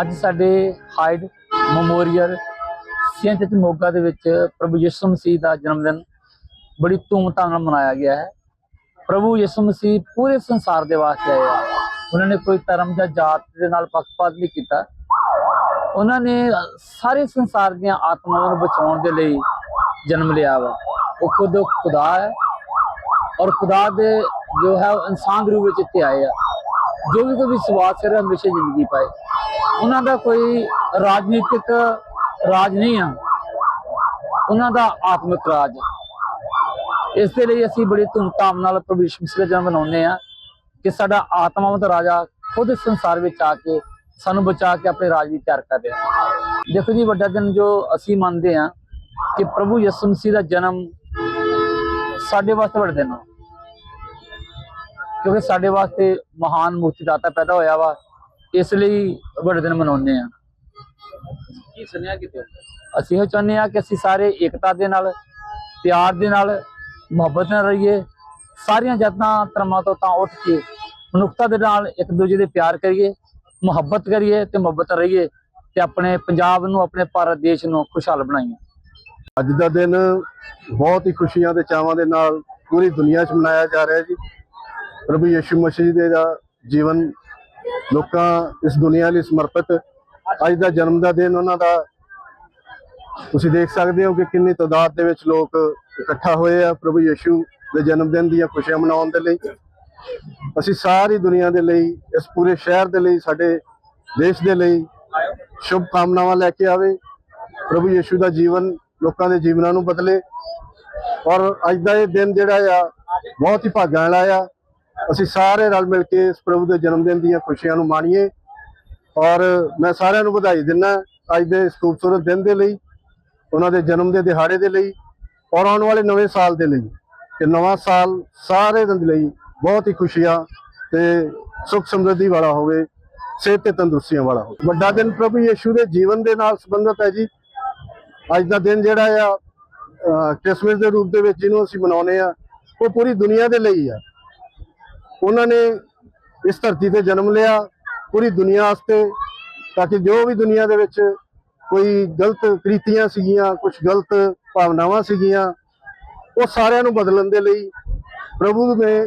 ਅੱਜ ਸਾਡੇ hide memorial Saint Moga ਦੇ ਵਿੱਚ ਪ੍ਰਭੂ ਯਿਸੂ ਮਸੀਹ ਦਾ ਜਨਮ ਦਿਨ ਬੜੀ ਧੂਮਧਾਮ ਨਾਲ ਮਨਾਇਆ ਗਿਆ ਹੈ। ਪ੍ਰਭੂ ਯਿਸੂ ਮਸੀਹ ਪੂਰੇ ਸੰਸਾਰ ਦੇ ਵਾਸਤੇ ਆਏ ਆ। ਉਹਨਾਂ ਨੇ ਕੋਈ ਧਰਮ ਜਾਂ ਜਾਤ ਦੇ ਨਾਲ ਪੱਖਪਾਤ ਨਹੀਂ ਕੀਤਾ। ਉਹਨਾਂ ਨੇ ਸਾਰੇ ਸੰਸਾਰ ਦੀਆਂ ਆਤਮਾਵਾਂ ਨੂੰ ਬਚਾਉਣ ਦੇ ਲਈ ਜਨਮ ਲਿਆ ਵਾ। ਉਹ ਖੁਦ ਖੁਦਾ ਹੈ ਔਰ ਖੁਦਾ ਦੇ ਜੋ ਹੈ ਉਹ ਇਨਸਾਨ ਦੇ ਰੂਪ ਵਿੱਚ ਇੱਥੇ ਆਏ ਆ। ਜੋ ਵੀ ਕੋਈ ਵਿਸ਼ਵਾਸ ਕਰੇ ਹਮੇਸ਼ਾ ਜ਼ਿੰਦਗੀ ਪਾਏ। ਉਹਨਾਂ ਦਾ ਕੋਈ ਰਾਜਨੀਤਿਕ ਰਾਜ ਨਹੀਂ ਆ। ਉਹਨਾਂ ਦਾ ਆਤਮਿਕ ਰਾਜ ਇਸ ਦੇ ਲਈ ਅਸੀਂ ਬੜੀ ਧੂਮਧਾਮ ਨਾਲ ਪ੍ਰਭੂ ਯਿਸੂ ਮਸੀਹ ਦਾ ਜਨਮ ਮਨਾਉਂਦੇ ਆ ਕਿ ਸਾਡਾ ਆਤਮਾਵੰਤ ਰਾਜਾ ਖੁਦ ਇਸ ਸੰਸਾਰ ਵਿੱਚ ਆ ਕੇ ਸਾਨੂੰ ਬਚਾ ਕੇ ਆਪਣੇ ਰਾਜ ਦੀ ਤਿਆਰ ਕਰ ਰਿਹਾ ਦੇਖੋ ਜੀ, ਵੱਡਾ ਦਿਨ ਜੋ ਅਸੀਂ ਮੰਨਦੇ ਆ ਕਿ ਪ੍ਰਭੂ ਯਿਸੂ ਮਸੀਹ ਦਾ ਜਨਮ ਸਾਡੇ ਵਾਸਤੇ ਵੱਡਾ ਦਿਨ ਆ। ਕਿਉਂਕਿ ਸਾਡੇ ਵਾਸਤੇ ਮਹਾਨ ਮੁਕਤੀਦਾਤਾ ਪੈਦਾ ਹੋਇਆ ਵਾ। ਇਸ ਲਈ ਵੱਡੇ ਦਿਨ ਮਨਾਉਂਦੇ ਆ ਕੀ ਸੁਣਿਆ ਕਿਤੇ ਅਸੀਂ ਇਹ ਚਾਹੁੰਦੇ ਆ ਕਿ ਅਸੀਂ ਸਾਰੇ ਏਕਤਾ ਦੇ ਨਾਲ ਪਿਆਰ ਦੇ ਨਾਲ ਮੁਹੱਬਤ ਨਾਲ ਰਹੀਏ। ਸਾਰੀਆਂ ਜਾਤਾਂ ਧਰਮਾਂ ਤੋਂ ਤਾਂ ਉੱਠ ਕੇ ਮਨੁੱਖਤਾ ਦੇ ਨਾਲ ਇੱਕ ਦੂਜੇ ਦੇ ਪਿਆਰ ਕਰੀਏ ਮੁਹੱਬਤ ਕਰੀਏ ਤੇ ਮੁਹੱਬਤ ਰਹੀਏ ਤੇ ਆਪਣੇ ਪੰਜਾਬ ਨੂੰ ਆਪਣੇ ਭਾਰਤ ਦੇਸ਼ ਨੂੰ ਖੁਸ਼ਹਾਲ ਬਣਾਈਏ। ਅੱਜ ਦਾ ਦਿਨ ਬਹੁਤ ਹੀ ਖੁਸ਼ੀਆਂ ਤੇ ਚਾਵਾਂ ਦੇ ਨਾਲ ਪੂਰੀ ਦੁਨੀਆ 'ਚ ਮਨਾਇਆ ਜਾ ਰਿਹਾ ਜੀ। ਪ੍ਰਭੂ ਯਿਸੂ ਮਸੀਹ ਦੇ ਦਾ ਜੀਵਨ ਲੋਕਾਂ ਇਸ ਦੁਨੀਆ ਲਈ ਸਮਰਪਿਤ। ਅੱਜ ਦਾ ਜਨਮ ਦਾ ਦਿਨ ਉਹਨਾਂ ਦਾ। ਤੁਸੀਂ ਦੇਖ ਸਕਦੇ ਹੋ ਕਿ ਕਿੰਨੀ ਤਾਦਾਦ ਦੇ ਵਿੱਚ ਲੋਕ ਇਕੱਠਾ ਹੋਏ ਆ ਪ੍ਰਭੂ ਯਿਸੂ ਦੇ ਜਨਮ ਦਿਨ ਦੀਆਂ ਖੁਸ਼ੀਆਂ ਮਨਾਉਣ ਦੇ ਲਈ। ਅਸੀਂ ਸਾਰੀ ਦੁਨੀਆ ਦੇ ਲਈ, ਇਸ ਪੂਰੇ ਸ਼ਹਿਰ ਦੇ ਲਈ, ਸਾਡੇ ਦੇਸ਼ ਦੇ ਲਈ ਸ਼ੁਭ ਕਾਮਨਾਵਾਂ ਲੈ ਕੇ ਆਵੇ। ਪ੍ਰਭੂ ਯਿਸੂ ਦਾ ਜੀਵਨ ਲੋਕਾਂ ਦੇ ਜੀਵਨਾਂ ਨੂੰ ਬਦਲੇ। ਔਰ ਅੱਜ ਦਾ ਇਹ ਦਿਨ ਜਿਹੜਾ ਆ, ਬਹੁਤ ਹੀ ਭਾਗਾਂ ਵਾਲਾ ਆ। ਅਸੀਂ ਸਾਰੇ ਰਲ ਮਿਲ ਕੇ ਇਸ ਪ੍ਰਭੂ ਦੇ ਜਨਮ ਦਿਨ ਦੀਆਂ ਖੁਸ਼ੀਆਂ ਨੂੰ ਮਾਣੀਏ ਔਰ ਮੈਂ ਸਾਰਿਆਂ ਨੂੰ ਵਧਾਈ ਦਿੰਦਾ ਅੱਜ ਦੇ ਇਸ ਖੂਬਸੂਰਤ ਦਿਨ ਦੇ ਲਈ, ਉਹਨਾਂ ਦੇ ਜਨਮ ਦੇ ਦਿਹਾੜੇ ਦੇ ਲਈ ਔਰ ਆਉਣ ਵਾਲੇ ਨਵੇਂ ਸਾਲ ਦੇ ਲਈ। ਕਿ ਨਵਾਂ ਸਾਲ ਸਾਰੇ ਦੇ ਲਈ ਬਹੁਤ ਹੀ ਖੁਸ਼ੀਆਂ ਤੇ ਸੁਖ ਸਮਰਿੱਧੀ ਵਾਲਾ ਹੋਵੇ, ਸਿਹਤ ਤੇ ਤੰਦਰੁਸਤੀਆਂ ਵਾਲਾ ਹੋਵੇ। ਵੱਡਾ ਦਿਨ ਪ੍ਰਭੂ ਯਿਸੂ ਦੇ ਜੀਵਨ ਦੇ ਨਾਲ ਸੰਬੰਧਿਤ ਹੈ ਜੀ। ਅੱਜ ਦਾ ਦਿਨ ਜਿਹੜਾ ਆ, ਅਹ ਕ੍ਰਿਸਮਸ ਦੇ ਰੂਪ ਦੇ ਵਿੱਚ ਜਿਹਨੂੰ ਅਸੀਂ ਮਨਾਉਂਦੇ ਆ ਉਹ ਪੂਰੀ ਦੁਨੀਆ ਦੇ ਲਈ ਆ। ਉਹਨਾਂ ਨੇ ਇਸ ਧਰਤੀ ਤੇ ਜਨਮ ਲਿਆ, ਪੂਰੀ ਦੁਨੀਆ ਵਾਸਤੇ, ਤਾਂ ਕਿ ਜੋ ਵੀ ਦੁਨੀਆ ਦੇ ਵਿੱਚ ਕੋਈ ਗਲਤ ਕ੍ਰਿਤੀਆਂ ਸੀਗੀਆਂ ਕੁਝ ਗਲਤ ਭਾਵਨਾਵਾਂ ਸੀਗੀਆਂ, ਉਹ ਸਾਰਿਆਂ ਨੂੰ ਬਦਲਣ ਦੇ ਲਈ, ਪ੍ਰਭੂ ਨੇ,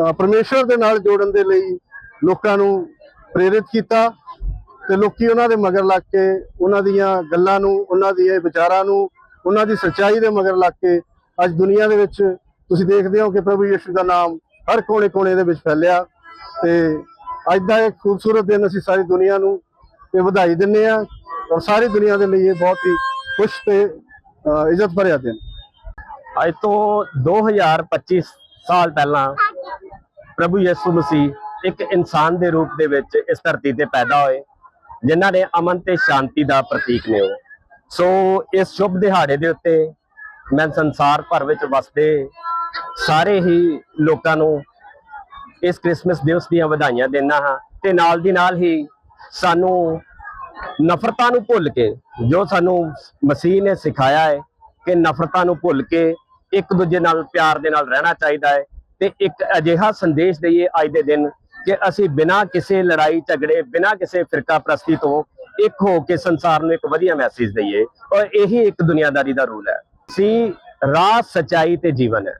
ਅਹ ਪਰਮੇਸ਼ਰ ਦੇ ਨਾਲ ਜੋੜਨ ਦੇ ਲਈ ਲੋਕਾਂ ਨੂੰ ਪ੍ਰੇਰਿਤ ਕੀਤਾ ਤੇ ਲੋਕੀ ਉਹਨਾਂ ਦੇ ਮਗਰ ਲੱਗ ਕੇ ਉਹਨਾਂ ਦੀਆਂ ਗੱਲਾਂ ਨੂੰ, ਉਹਨਾਂ ਦੇ ਵਿਚਾਰਾਂ ਨੂੰ, ਉਹਨਾਂ ਦੀ ਸੱਚਾਈ ਦੇ ਮਗਰ ਲੱਗ ਕੇ ਅੱਜ ਦੁਨੀਆ ਦੇ ਵਿੱਚ ਤੁਸੀਂ ਦੇਖਦੇ ਹੋ ਕਿ ਪ੍ਰਭੂ ਯਿਸੂ ਦਾ ਨਾਮ ਹਰ ਕੋਨੇ-ਕੋਨੇ ਦੇ ਵਿੱਚ ਫੈਲਿਆ ਤੇ ਅੱਜ ਦਾ ਇਹ ਖੂਬਸੂਰਤ ਦਿਨ ਅਸੀਂ ਸਾਰੀ ਦੁਨੀਆ ਨੂੰ ਇਹ ਵਧਾਈ ਦਿੰਨੇ ਆ ਔਰ ਸਾਰੀ ਦੁਨੀਆ ਦੇ ਲਈ ਇਹ ਬਹੁਤ ਹੀ ਖੁਸ਼ ਤੇ ਇੱਜ਼ਤ ਭਰਿਆ ਦਿਨ। ਅੱਜ ਤੋਂ 2025 ਸਾਲ ਪਹਿਲਾਂ ਪ੍ਰਭੂ ਯਿਸੂ ਮਸੀਹ ਇੱਕ ਇਨਸਾਨ ਦੇ ਰੂਪ ਦੇ ਵਿੱਚ ਇਸ ਧਰਤੀ ਤੇ ਪੈਦਾ ਹੋਏ, ਜਿਨ੍ਹਾਂ ਨੇ ਅਮਨ ਤੇ ਸ਼ਾਂਤੀ ਦਾ ਪ੍ਰਤੀਕ ਨੇ ਉਹ। ਸੋ ਇਸ ਸ਼ੁਭ ਦਿਹਾੜੇ ਦੇ ਉੱਤੇ ਮੈਂ ਸੰਸਾਰ ਭਰ ਵਿੱਚ ਵਸਦੇ ਸਾਰੇ ਹੀ ਲੋਕਾਂ ਨੂੰ ਇਸ ਕ੍ਰਿਸਮਸ ਦਿਵਸ ਦੀਆਂ ਵਧਾਈਆਂ ਦਿੰਦਾ ਹਾਂ ਤੇ ਨਾਲ ਦੀ ਨਾਲ ਹੀ ਸਾਨੂੰ ਨਫ਼ਰਤਾਂ ਨੂੰ ਭੁੱਲ ਕੇ, ਜੋ ਸਾਨੂੰ ਮਸੀਹ ਨੇ ਸਿਖਾਇਆ ਹੈ ਕਿ ਨਫ਼ਰਤਾਂ ਨੂੰ ਭੁੱਲ ਕੇ ਇੱਕ ਦੂਜੇ ਨਾਲ ਪਿਆਰ ਦੇ ਨਾਲ ਰਹਿਣਾ ਚਾਹੀਦਾ ਹੈ ਤੇ ਇੱਕ ਅਜਿਹਾ ਸੰਦੇਸ਼ ਦਈਏ ਅੱਜ ਦੇ ਦਿਨ ਕਿ ਅਸੀਂ ਬਿਨਾਂ ਕਿਸੇ ਲੜਾਈ ਝਗੜੇ, ਬਿਨਾਂ ਕਿਸੇ ਫਿਰਕਾ ਪ੍ਰਸਤੀ ਤੋਂ ਇੱਕ ਹੋ ਕੇ ਸੰਸਾਰ ਨੂੰ ਇੱਕ ਵਧੀਆ ਮੈਸੇਜ ਦਈਏ ਔਰ ਇਹੀ ਇੱਕ ਦੁਨੀਆਦਾਰੀ ਦਾ ਰੂਲ ਹੈ। ਸੀ ਰਾਹ, ਸਚਾਈ ਤੇ ਜੀਵਨ ਹੈ।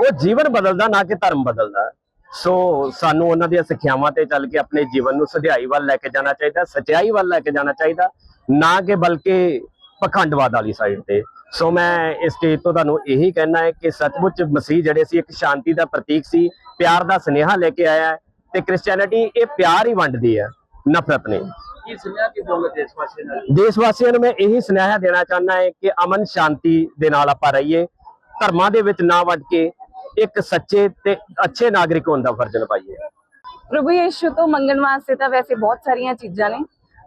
ਉਹ ਜੀਵਨ ਬਦਲਦਾ ਨਾ ਕਿ ਧਰਮ ਬਦਲਦਾ। ਸੋ ਸਾਨੂੰ ਉਹਨਾਂ ਦੀਆਂ ਸਿੱਖਿਆਵਾਂ ਤੇ ਚੱਲ ਕੇ ਆਪਣੇ ਜੀਵਨ ਨੂੰ ਸਧਿਆਈ ਵੱਲ ਲੈ ਕੇ ਜਾਣਾ ਚਾਹੀਦਾ ਸਚਾਈ ਵੱਲ ਲੈ ਕੇ ਜਾਣਾ ਚਾਹੀਦਾ ਨਾ ਕਿ ਬਲਕਿ ਪਖੰਡਵਾਦ ਵਾਲੀ ਸਾਈਡ ਤੇ। ਸੋ ਮੈਂ ਇਸ ਸਟੇਜ ਤੋਂ ਤੁਹਾਨੂੰ ਇਹੀ ਕਹਿਣਾ ਹੈ ਕਿ ਸੱਚਮੁੱਚ ਮਸੀਹ ਜਿਹੜੇ ਸੀ ਇੱਕ ਸ਼ਾਂਤੀ ਦਾ ਪ੍ਰਤੀਕ ਸੀ ਪਿਆਰ ਦਾ ਸੁਨੇਹਾ ਲੈ ਕੇ ਆਇਆ ਤੇ ਕ੍ਰਿਸਚੀਅਨਿਟੀ ਇਹ ਪਿਆਰ ਹੀ ਵੰਡਦੀ ਹੈ ਨਫ਼ਰਤ ਨਹੀਂ ਕੀ ਸੁਣਿਆ ਕਿ ਬੋਲੇ ਦੇਸ਼ ਵਾਸੀ ਨਾਲ? ਦੇਸ਼ ਵਾਸੀਆਂ ਨੂੰ ਮੈਂ ਇਹੀ ਸੁਨੇਹਾ ਦੇਣਾ ਚਾਹੁੰਦਾ ਹਾਂ ਕਿ ਅਮਨ ਸ਼ਾਂਤੀ ਦੇ ਨਾਲ ਆਪਾਂ ਰਹੀਏ ਧਰਮਾਂ ਦੇ ਵਿੱਚ ਨਾ ਵੜ ਕੇ ਇੱਕ ਸੱਚੇ ਤੇ ਅੱਛੇ ਨਾਗਰਿਕ ਹੋਣ ਦਾ ਫਰਜ਼ ਨਿਭਾਈਏ ਪ੍ਰਭੂ ਯਿਸੂ ਤੋਂ ਮੰਗਣ ਵਾਸਤੇ ਤਾਂ ਵੈਸੇ ਬਹੁਤ ਸਾਰੀਆਂ ਚੀਜ਼ਾਂ ਨੇ,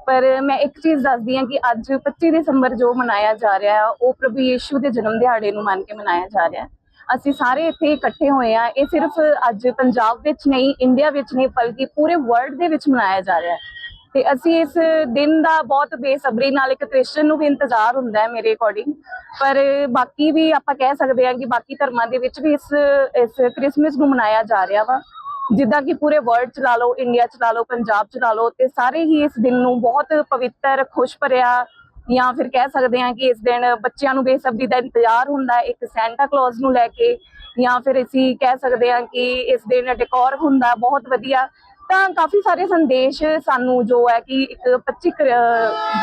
ਪਰ ਮੈਂ ਇੱਕ ਚੀਜ਼ ਦੱਸਦੀ ਹਾਂ ਕਿ ਅੱਜ 25 ਦਸੰਬਰ ਜੋ ਮਨਾਇਆ ਜਾ ਰਿਹਾ ਹੈ ਉਹ ਪ੍ਰਭੂ ਯੇਸ਼ੂ ਦੇ ਜਨਮ ਦਿਹਾੜੇ ਨੂੰ ਮੰਨ ਕੇ ਮਨਾਇਆ ਜਾ ਰਿਹਾ। ਹੈ ਅਸੀਂ ਸਾਰੇ ਇੱਥੇ ਇਕੱਠੇ ਹੋਏ ਆ ਇਹ ਸਿਰਫ ਅੱਜ ਪੰਜਾਬ ਵਿੱਚ ਨਹੀਂ, ਇੰਡੀਆ ਵਿੱਚ ਨਹੀਂ, ਬਲਕਿ ਪੂਰੇ ਵਰਲਡ ਦੇ ਵਿੱਚ ਮਨਾਇਆ ਜਾ ਰਿਹਾ। ਹੈ ਤੇ ਅਸੀਂ ਇਸ ਦਿਨ ਦਾ ਬਹੁਤ ਬੇਸਬਰੀ ਨਾਲ ਇੱਕ ਕ੍ਰਿਸਚਨ ਨੂੰ ਵੀ ਇੰਤਜ਼ਾਰ ਹੁੰਦਾ ਹੈ ਮੇਰੇ ਅਕੋਰਡਿੰਗ ਪਰ ਬਾਕੀ ਵੀ ਆਪਾਂ ਕਹਿ ਸਕਦੇ ਹਾਂ ਕਿ ਬਾਕੀ ਧਰਮਾਂ ਦੇ ਵਿੱਚ ਵੀ ਇਸ ਇਸ ਕ੍ਰਿਸਮਸ ਨੂੰ ਮਨਾਇਆ ਜਾ ਰਿਹਾ ਵਾ। ਜਿੱਦਾਂ ਕਿ ਪੂਰੇ ਵਰਲਡ ਚ ਲਾ ਲਓ ਇੰਡੀਆ ਚ ਲਾ ਲਓ, ਪੰਜਾਬ ਚ ਲਾ ਲਓ, ਤੇ ਸਾਰੇ ਹੀ ਇਸ ਦਿਨ ਨੂੰ ਬਹੁਤ ਪਵਿੱਤਰ, ਖੁਸ਼ ਭਰਿਆ ਜਾਂ ਫਿਰ ਕਹਿ ਸਕਦੇ ਹਾਂ ਕਿ ਇਸ ਦਿਨ ਬੱਚਿਆਂ ਨੂੰ ਬੇਸਬਰੀ ਦਾ ਇੰਤਜ਼ਾਰ ਹੁੰਦਾ ਇੱਕ ਸੈਂਟਾ ਕਲੌਜ਼ ਨੂੰ ਲੈ ਕੇ ਜਾਂ ਫਿਰ ਅਸੀਂ ਕਹਿ ਸਕਦੇ ਹਾਂ ਕਿ ਇਸ ਦਿਨ ਡੈਕੋਰ ਹੁੰਦਾ, ਬਹੁਤ ਵਧੀਆ। ਤਾਂ ਕਾਫੀ ਸਾਰੇ ਸੰਦੇਸ਼ ਸਾਨੂੰ ਜੋ ਹੈ ਕਿ ਇੱਕ 25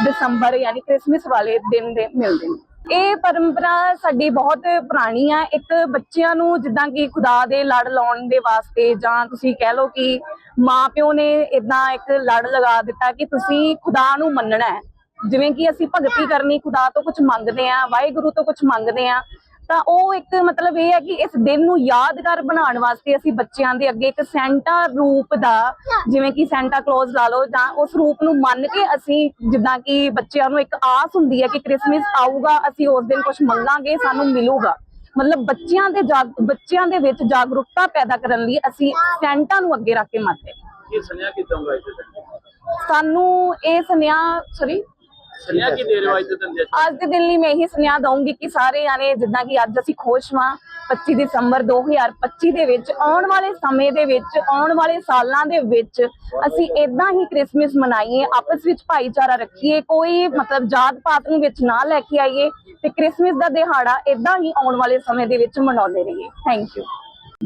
ਦਸੰਬਰ ਯਾਨੀ ਕ੍ਰਿਸਮਸ ਵਾਲੇ ਦਿਨ ਦੇ ਮਿਲਦੇ ਨੇ। ਇਹ ਪਰੰਪਰਾ ਸਾਡੀ ਬਹੁਤ ਪੁਰਾਣੀ ਆ। ਇੱਕ ਬੱਚਿਆਂ ਨੂੰ ਜਿੱਦਾਂ ਕਿ ਖੁਦਾ ਦੇ ਲੜ ਲਾਉਣ ਦੇ ਵਾਸਤੇ ਜਾਂ ਤੁਸੀਂ ਕਹਿ ਲਓ ਕਿ ਮਾਪਿਓ ਨੇ ਇਦਾਂ ਇੱਕ ਲੜ ਲਗਾ ਦਿੱਤਾ ਕਿ ਤੁਸੀਂ ਖੁਦਾ ਨੂੰ ਮੰਨਣਾ ਹੈ। ਜਿਵੇਂ ਕਿ ਅਸੀਂ ਭਗਤੀ ਕਰਨੀ ਖੁਦਾ ਤੋਂ ਕੁਝ ਮੰਗਦੇ ਆ ਵਾਹਿਗੁਰੂ ਤੋਂ ਕੁਝ ਮੰਗਦੇ ਆ ਤਾਂ ਉਹ ਇੱਕ ਮਤਲਬ ਇਹ ਹੈ ਕਿ ਇਸ ਦਿਨ ਨੂੰ ਯਾਦਗਾਰ ਬਣਾਉਣ ਵਾਸਤੇ ਅਸੀਂ ਬੱਚਿਆਂ ਦੇ ਅੱਗੇ ਇੱਕ ਸੈਂਟਾ ਰੂਪ ਦਾ ਜਿਵੇਂ ਕਿ ਸੈਂਟਾ ਕਲੌਜ਼ ਲਾ ਲਓ ਜਾਂ ਉਸ ਰੂਪ ਨੂੰ ਮੰਨ ਕੇ ਅਸੀਂ ਜਿੱਦਾਂ ਕਿ ਬੱਚਿਆਂ ਨੂੰ ਇੱਕ ਆਸ ਹੁੰਦੀ ਹੈ ਕਿ ਕ੍ਰਿਸਮਸ ਆਊਗਾ ਅਸੀਂ ਉਸ ਦਿਨ ਕੁਝ ਮੰਗਾਂਗੇ ਸਾਨੂੰ ਮਿਲੂਗਾ। ਮਤਲਬ ਬੱਚਿਆਂ ਦੇ ਬੱਚਿਆਂ ਦੇ ਵਿੱਚ ਜਾਗਰੂਕਤਾ ਪੈਦਾ ਕਰਨ ਲਈ ਅਸੀਂ ਸੈਂਟਾ ਨੂੰ ਅੱਗੇ ਰੱਖ ਕੇ ਮੰਨਦੇ ਹਾਂ। ਇਹ ਸੁਨੇਹਾ ਕਿਦਾਂ ਸਾਨੂੰ ਇਹ ਸੁਨੇਹਾ ਸੌਰੀ ਸੁਨੇਹਾ ਕੀ ਦੇ ਰਹੇ ਹੋ ਅੱਜ ਦੇ ਦਿਨ ਦੇ ਅੱਜ ਦੇ ਦਿਨ ਲਈ ਮੈਂ ਇਹੀ ਸੁਨੇਹਾ ਦਊਂਗੀ ਕਿ ਸਾਰੇ ਜਾਣੇ ਜਿੱਦਾਂ ਕਿ ਅੱਜ ਅਸੀਂ ਖੁਸ਼ ਹਾਂ 25 ਦਸੰਬਰ 2025 ਦੇ ਵਿੱਚ ਆਉਣ ਵਾਲੇ ਸਮੇਂ ਦੇ ਵਿੱਚ ਆਉਣ ਵਾਲੇ ਸਾਲਾਂ ਦੇ ਵਿੱਚ ਅਸੀਂ ਇਦਾਂ ਹੀ ਕ੍ਰਿਸਮਸ ਮਨਾਈਏ ਆਪਸ ਵਿੱਚ ਭਾਈਚਾਰਾ ਰੱਖੀਏ ਕੋਈ ਮਤਲਬ ਜਾਤ ਪਾਤ ਨੂੰ ਵਿੱਚ ਨਾ ਲੈ ਕੇ ਆਈਏ ਤੇ ਕ੍ਰਿਸਮਸ ਦਾ ਦਿਹਾੜਾ ਇਦਾਂ ਹੀ ਆਉਣ ਵਾਲੇ ਸਮੇਂ ਦੇ ਵਿੱਚ ਮਨਾਉਂਦੇ ਰਹੀਏ। ਥੈਂਕ ਯੂ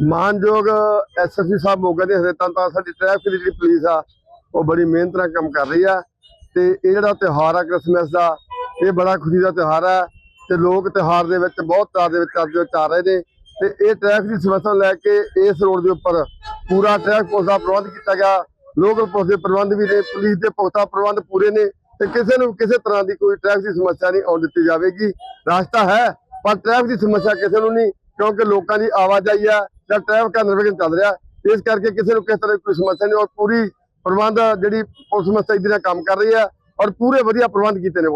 ਮਾਨਯੋਗ ਐਸਐਸਪੀ ਸਾਹਿਬ ਮੋਗਾ ਦੇ ਹਦਾਇਤਾਂ ਤਾਂ ਸਾਡੀ ਟ੍ਰੈਫਿਕ ਦੀ ਜਿਹੜੀ ਪੁਲਿਸ ਆ ਉਹ ਬੜੀ ਮਿਹਨਤ ਨਾਲ ਕੰਮ ਕਰ ਰਹੀ ਆ। ਤੇ ਇਹ ਜਿਹੜਾ ਤਿਉਹਾਰ ਆ ਕ੍ਰਿਸਮਸ ਦਾ, ਇਹ ਬੜਾ ਖੁਸ਼ੀ ਦਾ ਤਿਉਹਾਰ ਆ ਤੇ ਲੋਕ ਤਿਉਹਾਰ ਦੇ ਵਿੱਚ ਬਹੁਤ ਤਾਰ ਦੇ ਵਿੱਚ ਅੱਜ ਵਿੱਚ ਆ ਰਹੇ ਨੇ ਤੇ ਇਹ ਟ੍ਰੈਫਿਕ ਦੀ ਸਮੱਸਿਆ ਲੈ ਕੇ ਇਸ ਰੋਡ ਦੇ ਉੱਪਰ ਪੂਰਾ ਟ੍ਰੈਫਿਕ ਪੁਲਿਸ ਦਾ ਪ੍ਰਬੰਧ ਕੀਤਾ ਗਿਆ। ਲੋਕਲ ਪੁਲਿਸ ਦੇ ਪ੍ਰਬੰਧ ਵੀ ਨੇ, ਪੁਲਿਸ ਦੇ ਪੁਖਤਾ ਪ੍ਰਬੰਧ ਪੂਰੇ ਨੇ ਤੇ ਕਿਸੇ ਨੂੰ ਕਿਸੇ ਤਰ੍ਹਾਂ ਦੀ ਕੋਈ ਟ੍ਰੈਫਿਕ ਦੀ ਸਮੱਸਿਆ ਨਹੀਂ ਆਉਣ ਦਿੱਤੀ ਜਾਵੇਗੀ। ਰਸਤਾ ਹੈ, ਪਰ ਟ੍ਰੈਫਿਕ ਦੀ ਸਮੱਸਿਆ ਕਿਸੇ ਨੂੰ ਨਹੀਂ, ਕਿਉਂਕਿ ਲੋਕਾਂ ਦੀ ਆਵਾਜਾਈ ਆ ਜਾਂ ਟ੍ਰੈਫਿਕ ਦਾ ਨਿਰਵਿਘਨ ਚੱਲ ਰਿਹਾ। ਇਸ ਕਰਕੇ ਕਿਸੇ ਨੂੰ ਕਿਸੇ ਤਰ੍ਹਾਂ ਦੀ ਕੋਈ ਸਮੱਸਿਆ ਨਹੀਂ ਔਰ ਪੂਰੀ ਪ੍ਰਬੰਧ ਜਿਹੜੀ ਪੁਲਿਸ ਮਸਤੈਦੀ ਨਾਲ ਕੰਮ ਕਰ ਰਹੀ ਹੈ ਔਰ ਪੂਰੇ ਵਧੀਆ ਪ੍ਰਬੰਧ ਕੀਤੇ ਨੇ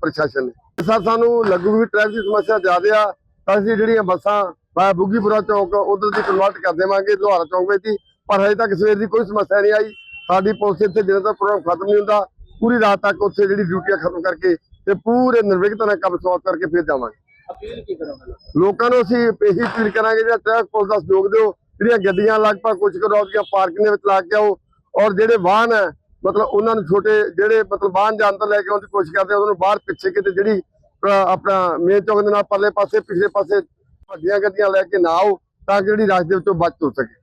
ਪ੍ਰਸ਼ਾਸਨ ਨੇ। ਸਰ ਸਾਨੂੰ ਲੱਗੂ ਵੀ ਟ੍ਰੈਫਿਕ ਦੀ ਸਮੱਸਿਆ ਜ਼ਿਆਦਾ ਆ ਤਾਂ ਅਸੀਂ ਜਿਹੜੀਆਂ ਬੱਸਾਂ ਵਾ ਬੁੱਗੀਪੁਰਾ ਚੌਕ ਉਧਰ ਦੀ ਕਨਵਰਟ ਕਰ ਦੇਵਾਂਗੇ ਲੋਹਾਰਾ ਚੌਕ ਵਿੱਚ ਦੀ ਪਰ ਹਜੇ ਤੱਕ ਸਵੇਰ ਦੀ ਕੋਈ ਸਮੱਸਿਆ ਨਹੀਂ ਆਈ। ਸਾਡੀ ਪੁਲਿਸ ਇੱਥੇ ਜਦੋਂ ਤੱਕ ਪ੍ਰੋਗਰਾਮ ਖਤਮ ਨਹੀਂ ਹੁੰਦਾ। ਪੂਰੀ ਰਾਤ ਤੱਕ ਉੱਥੇ ਜਿਹੜੀ ਡਿਊਟੀਆਂ ਖਤਮ ਕਰਕੇ ਤੇ ਪੂਰੇ ਨਿਰਵਿਘਨਤਾ ਨਾਲ ਕੰਮ ਸਮਾਪਤ ਕਰਕੇ ਫਿਰ ਜਾਵਾਂਗੇ। ਅਪੀਲ ਕੀ ਕਰੋਗੇ? ਲੋਕਾਂ ਨੂੰ ਅਸੀਂ ਇਹੀ ਅਪੀਲ ਕਰਾਂਗੇ ਜਿਹੜਾ ਟ੍ਰੈਫਿਕ ਪੁਲਿਸ ਦਾ ਸਹਿਯੋਗ ਦਿਓ। ਜਿਹੜੀਆਂ ਗੱਡੀਆਂ ਲਗਭਗ ਕੁਝ ਕਰੋ ਉਹਦੀਆਂ ਪਾਰਕਿੰਗ ਦੇ ਵਿੱਚ ਲਾ ਕੇ ਆਓ ਔਰ ਜਿਹੜੇ ਵਾਹਨ ਹੈ, ਮਤਲਬ ਉਹਨਾਂ ਨੂੰ ਛੋਟੇ ਜਿਹੜੇ ਮਤਲਬ ਵਾਹਨ ਜਾਂ ਅੰਦਰ ਲੈ ਕੇ ਆਉਣ ਦੀ ਕੋਸ਼ਿਸ਼ ਕਰਦੇ ਉਹਨਾਂ ਨੂੰ ਬਾਹਰ ਪਿੱਛੇ ਕਿਤੇ ਜਿਹੜੀ ਆਪਣਾ ਮੇਨ ਚੌਂਕ ਦੇ ਨਾਲ ਪਰਲੇ ਪਾਸੇ, ਪਿਛਲੇ ਪਾਸੇ ਵੱਡੀਆਂ ਗੱਡੀਆਂ ਲੈ ਕੇ ਨਾ ਆਓ, ਤਾਂ ਕਿ ਜਿਹੜੀ ਰਸ਼ ਰਸਤੇ ਵਿੱਚੋਂ ਬਚ ਹੋ ਸਕੇ।